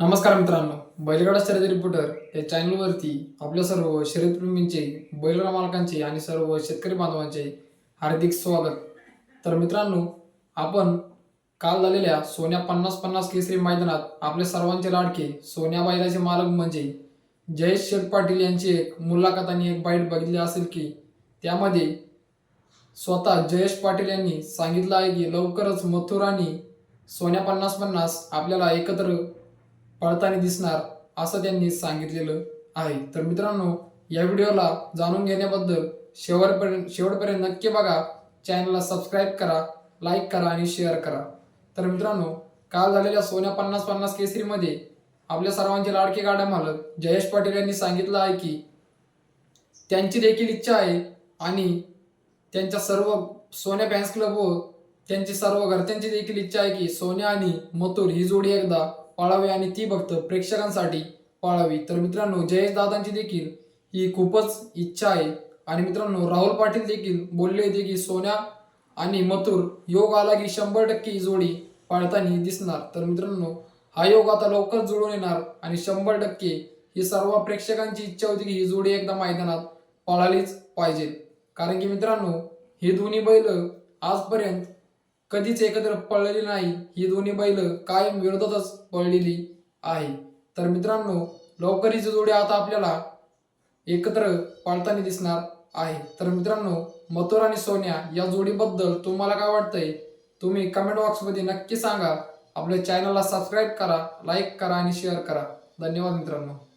नमस्कार मित्रांनो बैलगाडा शर्यत रिपोर्टर या चॅनलवरती आपल्या सर्व शर्यतप्रेमींचे बैलगाडा मालकांचे आणि सर्व शेतकरी बांधवांचे हार्दिक स्वागत. तर मित्रांनो आपण काल झालेल्या सोन्या पन्नास पन्नास केसरी मैदानात आपले सर्वांचे लाडके सोन्या बैलाचे मालक म्हणजे जयेश शेठ पाटील यांची एक मुलाखत आणि एक बाईट बघितली असेल की त्यामध्ये स्वतः जयेश पाटील यांनी सांगितलं आहे की लवकरच मथुर आणि सोन्या पन्नास पन्नास आपल्याला एकत्र पळताना दिसणार असं त्यांनी सांगितलेलं आहे. तर मित्रांनो या व्हिडिओला जाणून घेण्याबद्दल शेवटपर्यंत शेवटपर्यंत नक्की बघा. चॅनलला सबस्क्राईब करा लाईक करा आणि शेअर करा. तर मित्रांनो काल झालेल्या सोन्या पन्नास पन्नास केसरीमध्ये आपल्या सर्वांचे लाडके गाड्या मालक जयेश पाटील यांनी सांगितलं आहे की त्यांची देखील इच्छा आहे आणि त्यांच्या सर्व सोन्या फॅन्स क्लब व त्यांची सर्व घरच्यांची देखील इच्छा आहे की सोन्या आणि मथुर ही जोडी एकदा पाळावी आणि ती भक्त प्रेक्षकांसाठी पाळावी. तर मित्रांनो जयेश दादांची देखील ही खूपच इच्छा आहे. आणि मित्रांनो राहुल पाटील देखील बोलले होते की सोन्या आणि मथुर योग आला की शंभर टक्के ही जोडी पाळताना दिसणार. तर मित्रांनो हा योग आता लवकर जुळून येणार आणि शंभर टक्के ही सर्व प्रेक्षकांची इच्छा होती की ही जोडी एकदा मैदानात पळालीच पाहिजे. कारण की मित्रांनो ही दोन्ही बैल आजपर्यंत कधीच एकत्र पळलेली नाही. ही दोन्ही बैल कायम विरोधातच पळलेली आहे. तर मित्रांनो लवकर ही जोडी आता आपल्याला एकत्र पाळताना दिसणार आहे. तर मित्रांनो मथुर आणि सोन्या या जोडीबद्दल तुम्हाला काय वाटतंय? तुम्ही कमेंट बॉक्समध्ये नक्की सांगा. आपल्या चॅनलला सबस्क्राईब करा लाईक करा आणि शेअर करा. धन्यवाद मित्रांनो.